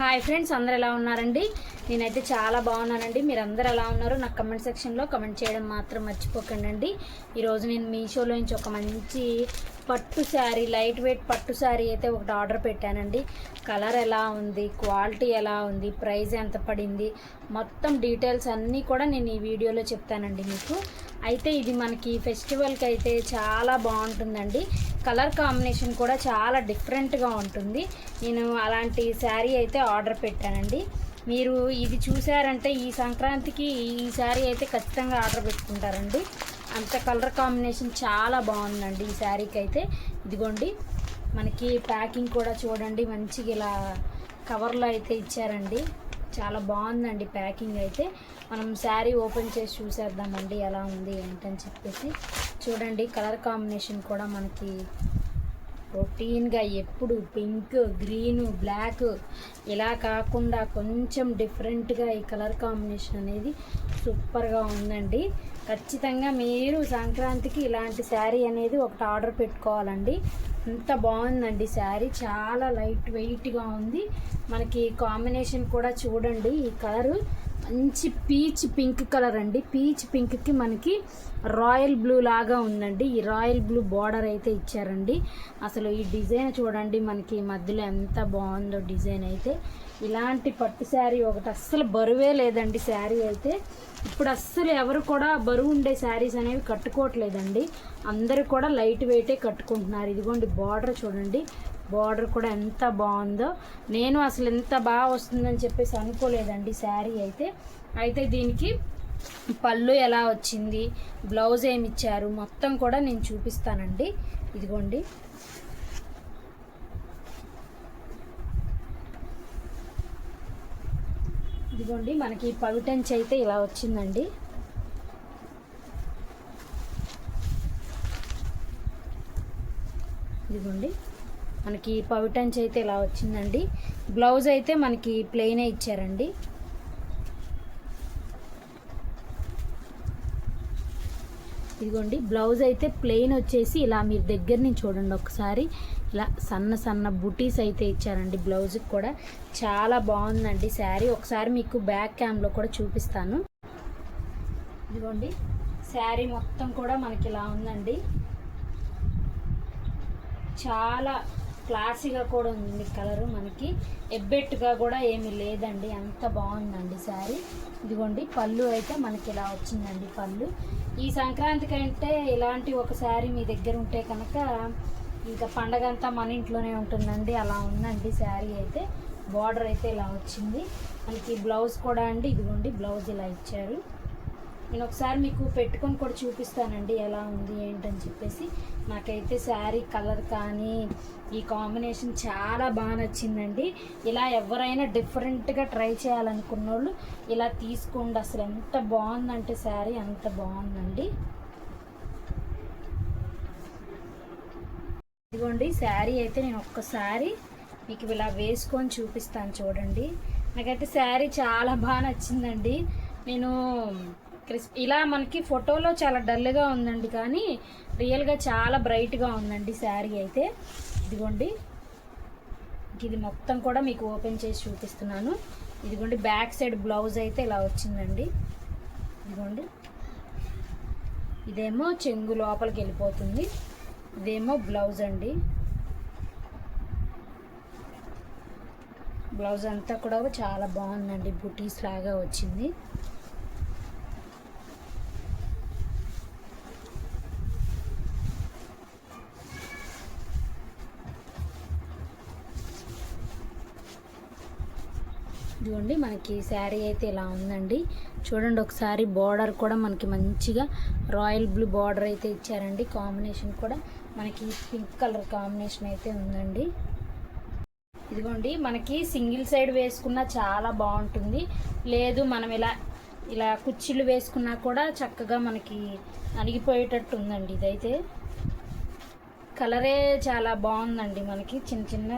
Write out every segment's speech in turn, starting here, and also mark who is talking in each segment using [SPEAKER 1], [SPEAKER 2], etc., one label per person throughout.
[SPEAKER 1] Hi friends అందరు ఎలా ఉన్నారండి? నేనైతే చాలా బాగున్నానండి. మీరు అందరు ఎలా ఉన్నారు? నాకు కమెంట్ సెక్షన్లో కమెంట్ చేయడం మాత్రం మర్చిపోకండి అండి ఈరోజు నేను మీషోలో నుంచి ఒక మంచి పట్టు శారీ లైట్ వెయిట్ పట్టు శారీ అయితే ఒకటి ఆర్డర్ పెట్టానండి. కలర్ ఎలా ఉంది క్వాలిటీ ఎలా ఉంది ప్రైస్ ఎంత పడింది మొత్తం డీటెయిల్స్ అన్నీ కూడా నేను ఈ వీడియోలో చెప్తానండి మీకు. అయితే ఇది మనకి ఫెస్టివల్కి అయితే చాలా బాగుంటుందండి. కలర్ కాంబినేషన్ కూడా చాలా డిఫరెంట్గా ఉంటుంది. నేను అలాంటి శారీ అయితే ఆర్డర్ పెట్టానండి. మీరు ఇది చూసారంటే ఈ సంక్రాంతికి ఈ శారీ అయితే ఖచ్చితంగా ఆర్డర్ పెట్టుకుంటారండి. అంత కలర్ కాంబినేషన్ చాలా బాగుందండి ఈ శారీకి అయితే ఇదిగోండి మనకి ప్యాకింగ్ కూడా చూడండి మంచిగా ఇలా కవర్లో అయితే ఇచ్చారండి. చాలా బాగుందండి ప్యాకింగ్ అయితే. మనం శారీ ఓపెన్ చేసి చూసేద్దామండి ఎలా ఉంది ఏంటని చెప్పేసి. చూడండి కలర్ కాంబినేషన్ కూడా మనకి రొటీన్గా ఎప్పుడు పింక్ గ్రీను బ్లాక్ ఇలా కాకుండా కొంచెం డిఫరెంట్గా ఈ కలర్ కాంబినేషన్ అనేది సూపర్గా ఉందండి. ఖచ్చితంగా మీరు సంక్రాంతికి ఇలాంటి శారీ అనేది ఒకటి ఆర్డర్ పెట్టుకోవాలండి. అంత బాగుందండి శారీ. చాలా లైట్ వెయిట్గా ఉంది. మనకి కాంబినేషన్ కూడా చూడండి. ఈ కలరు మంచి పీచ్ పింక్ కలర్ అండి. పీచ్ పింక్కి మనకి రాయల్ బ్లూ లాగా ఉందండి. ఈ రాయల్ బ్లూ బార్డర్ అయితే ఇచ్చారండి. అసలు ఈ డిజైన్ చూడండి మనకి మధ్యలో ఎంత బాగుందో డిజైన్ అయితే. ఇలాంటి పట్టు శారీ ఒకటి అస్సలు బరువే లేదండి శారీ అయితే. ఇప్పుడు అస్సలు ఎవరు కూడా బరువు ఉండే శారీస్ అనేవి కట్టుకోవట్లేదండి. అందరూ కూడా లైట్ వెయిటే కట్టుకుంటున్నారు. ఇదిగోండి బార్డర్ చూడండి. బార్డర్ కూడా ఎంత బాగుందో. నేను అసలు ఎంత బాగా వస్తుందని చెప్పేసి అనుకోలేదండి శారీ అయితే. అయితే దీనికి పళ్ళు ఎలా వచ్చింది బ్లౌజ్ ఏమి ఇచ్చారు మొత్తం కూడా నేను చూపిస్తానండి. ఇదిగోండి. ఇదిగోండి మనకి పవిటంచి అయితే ఇలా వచ్చిందండి. ఇదిగోండి మనకి పవిటంచి అయితే ఇలా వచ్చిందండి. బ్లౌజ్ అయితే మనకి ప్లెయినే ఇచ్చారండి. ఇదిగోండి బ్లౌజ్ అయితే ప్లెయిన్ వచ్చేసి ఇలా మీరు దగ్గర నుంచి చూడండి ఒకసారి. ఇలా సన్న సన్న బుటీస్ అయితే ఇచ్చారండి బ్లౌజ్కి కూడా. చాలా బాగుందండి శారీ. ఒకసారి మీకు బ్యాక్ క్యామ్లో కూడా చూపిస్తాను. ఇదిగోండి. శారీ మొత్తం కూడా మనకి ఇలా ఉందండి. చాలా క్లాసీగా కూడా ఉంది కలరు మనకి. ఎబ్బెట్టుగా కూడా ఏమీ లేదండి. అంత బాగుందండి శారీ. ఇదిగోండి. పళ్ళు అయితే మనకి ఇలా వచ్చిందండి పళ్ళు. ఈ సంక్రాంతికి అంటే ఇలాంటి ఒక శారీ మీ దగ్గర ఉంటే కనుక ఇంకా పండగ అంతా మన ఇంట్లోనే ఉంటుందండి అలా ఉందండి శారీ అయితే. బార్డర్ అయితే ఇలా వచ్చింది. మనకి బ్లౌజ్ కూడా అండి ఇదిగోండి బ్లౌజ్ ఇలా ఇచ్చారు. నేను ఒకసారి మీకు పెట్టుకొని కూడా చూపిస్తానండి ఎలా ఉంది ఏంటని చెప్పేసి. నాకైతే శారీ కలర్ కానీ ఈ కాంబినేషన్ చాలా బాగా నచ్చిందండి. ఇలా ఎవరైనా డిఫరెంట్గా ట్రై చేయాలనుకున్న వాళ్ళు ఇలా తీసుకోండి. అసలు ఎంత బాగుందంటే శారీ అంత బాగుందండి. ఇదిగోండి శారీ అయితే నేను ఒక్కసారి మీకు ఇలా వేసుకొని చూపిస్తాను చూడండి. నాకైతే శారీ చాలా బాగా నచ్చిందండి. నేను క్రిస్ ఇలా మనకి ఫోటోలో చాలా డల్గా ఉందండి కానీ రియల్గా చాలా బ్రైట్గా ఉందండి శారీ అయితే. ఇదిగోండి ఇది మొత్తం కూడా మీకు ఓపెన్ చేసి చూపిస్తున్నాను. ఇదిగోండి బ్యాక్ సైడ్ బ్లౌజ్ అయితే ఇలా వచ్చిందండి. ఇదిగోండి ఇదేమో చెంగు లోపలికి వెళ్ళిపోతుంది. ఇదేమో బ్లౌజ్ అండి. బ్లౌజ్ అంతా కూడా చాలా బాగుందండి. బుటీస్ లాగా వచ్చింది. ఇదిగోండి మనకి శారీ అయితే ఇలా ఉందండి. చూడండి ఒకసారి బార్డర్ కూడా మనకి మంచిగా రాయల్ బ్లూ బార్డర్ అయితే ఇచ్చారండి. కాంబినేషన్ కూడా మనకి పింక్ కలర్ కాంబినేషన్ అయితే ఉందండి. ఇదిగోండి మనకి సింగిల్ సైడ్ వేసుకున్నా చాలా బాగుంటుంది. లేదు మనం ఇలా ఇలా కుర్చీలు వేసుకున్నా కూడా చక్కగా మనకి అణిగిపోయేటట్టు ఉందండి ఇదైతే. కలరే చాలా బాగుందండి మనకి. చిన్న చిన్న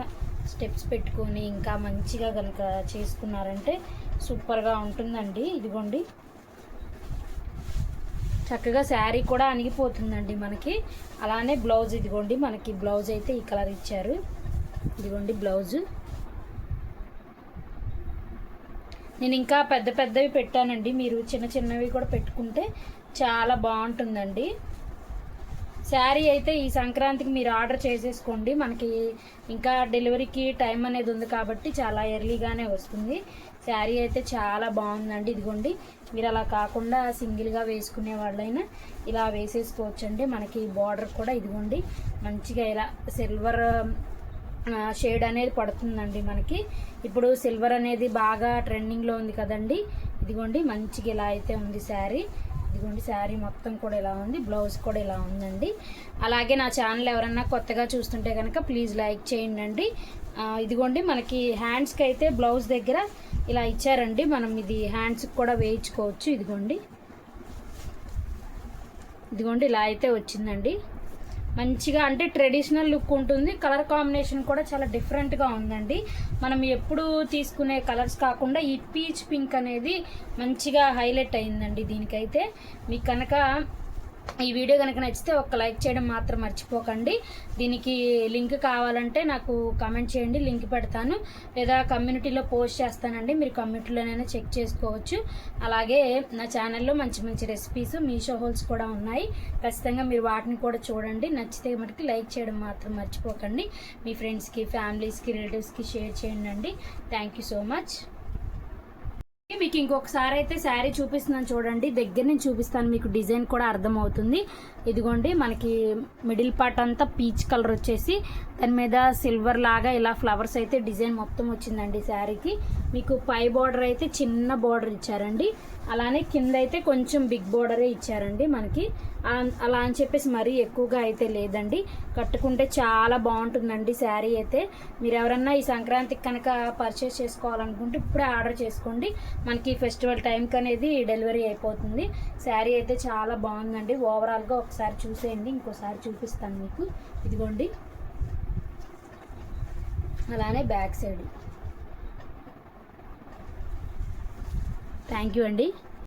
[SPEAKER 1] స్టెప్స్ పెట్టుకొని ఇంకా మంచిగా కనుక చేసుకున్నారంటే సూపర్గా ఉంటుందండి. ఇదిగోండి. చక్కగా శారీ కూడా అణిగిపోతుందండి మనకి. అలానే బ్లౌజ్ ఇదిగోండి. మనకి బ్లౌజ్ అయితే ఈ కలర్ ఇచ్చారు. ఇదిగోండి బ్లౌజ్. నేను ఇంకా పెద్ద పెద్దవి పెట్టానండి. మీరు చిన్న చిన్నవి కూడా పెట్టుకుంటే చాలా బాగుంటుందండి. శారీ అయితే ఈ సంక్రాంతికి మీరు ఆర్డర్ చేసేసుకోండి. మనకి ఇంకా డెలివరీకి టైం అనేది ఉంది కాబట్టి చాలా ఎర్లీగానే వస్తుంది. శారీ అయితే చాలా బాగుందండి ఇదిగోండి. మీరు అలా కాకుండా సింగిల్గా వేసుకునే వాళ్ళైనా ఇలా వేసేసుకోవచ్చండి. మనకి బార్డర్ కూడా ఇదిగోండి. మంచిగా ఇలా సిల్వర్ షేడ్ అనేది పడుతుందండి మనకి. ఇప్పుడు సిల్వర్ అనేది బాగా ట్రెండింగ్లో ఉంది కదండి. ఇదిగోండి మంచిగా ఇలా అయితే ఉంది శారీ. ఇదిగోండి శారీ మొత్తం కూడా ఇలా ఉంది బ్లౌజ్ కూడా ఇలా ఉందండి. అలాగే నా ఛానల్ ఎవరన్నా కొత్తగా చూస్తుంటే కనుక ప్లీజ్ లైక్ చేయండి అండి ఇదిగోండి మనకి హ్యాండ్స్కి అయితే బ్లౌజ్ దగ్గర ఇలా ఇచ్చారండి. మనం ఇది హ్యాండ్స్కి కూడా వేయించుకోవచ్చు ఇదిగోండి. ఇదిగోండి ఇలా అయితే వచ్చిందండి. మంచిగా అంటే ట్రెడిషనల్ లుక్ ఉంటుంది. కలర్ కాంబినేషన్ కూడా చాలా డిఫరెంట్గా ఉందండి. మనం ఎప్పుడు తీసుకునే కలర్స్ కాకుండా ఈ పీచ్ పింక్ అనేది మంచిగా హైలైట్ అయిందండి దీనికైతే. మీకు కనుక ఈ వీడియో కనుక నచ్చితే ఒక లైక్ చేయడం మాత్రం మర్చిపోకండి. దీనికి లింక్ కావాలంటే నాకు కమెంట్ చేయండి లింక్ పెడతాను. లేదా కమ్యూనిటీలో పోస్ట్ చేస్తానండి మీరు కమ్యూనిటీలోనైనా చెక్ చేసుకోవచ్చు. అలాగే నా ఛానల్లో మంచి మంచి రెసిపీస్ మీషో హోల్స్ కూడా ఉన్నాయి. ఖచ్చితంగా మీరు వాటిని కూడా చూడండి. నచ్చితే మటుకు లైక్ చేయడం మాత్రం మర్చిపోకండి. మీ ఫ్రెండ్స్కి ఫ్యామిలీస్కి రిలేటివ్స్కి షేర్ చేయండి అండి. Thank you so much. మీకు ఇంకొకసారి అయితే శారీ చూపిస్తున్నాను చూడండి. దగ్గర నుంచి చూపిస్తాను. మీకు డిజైన్ కూడా అర్థమవుతుంది. ఇదిగోండి మనకి మిడిల్ పార్ట్ అంతా పీచ్ కలర్ వచ్చేసి దాని మీద సిల్వర్ లాగా ఇలా ఫ్లవర్స్ అయితే డిజైన్ మొత్తం వచ్చిందండి శారీకి. మీకు పై బార్డర్ అయితే చిన్న బార్డర్ ఇచ్చారండి. అలానే కింద అయితే కొంచెం బిగ్ బార్డరే ఇచ్చారండి మనకి. అలా అని చెప్పేసి మరీ ఎక్కువగా అయితే లేదండి. కట్టుకుంటే చాలా బాగుంటుందండి శారీ అయితే. మీరు ఎవరన్నా ఈ సంక్రాంతికి కనుక పర్చేస్ చేసుకోవాలనుకుంటే ఇప్పుడే ఆర్డర్ చేసుకోండి. మనకి ఫెస్టివల్ టైంకి అనేది డెలివరీ అయిపోతుంది. శారీ అయితే చాలా బాగుందండి. ఓవరాల్గా ఒకసారి చూసేయండి. ఇంకోసారి చూపిస్తాను మీకు. ఇదిగోండి. అలానే బ్యాక్ సైడ్ థ్యాంక్ యూ అండి.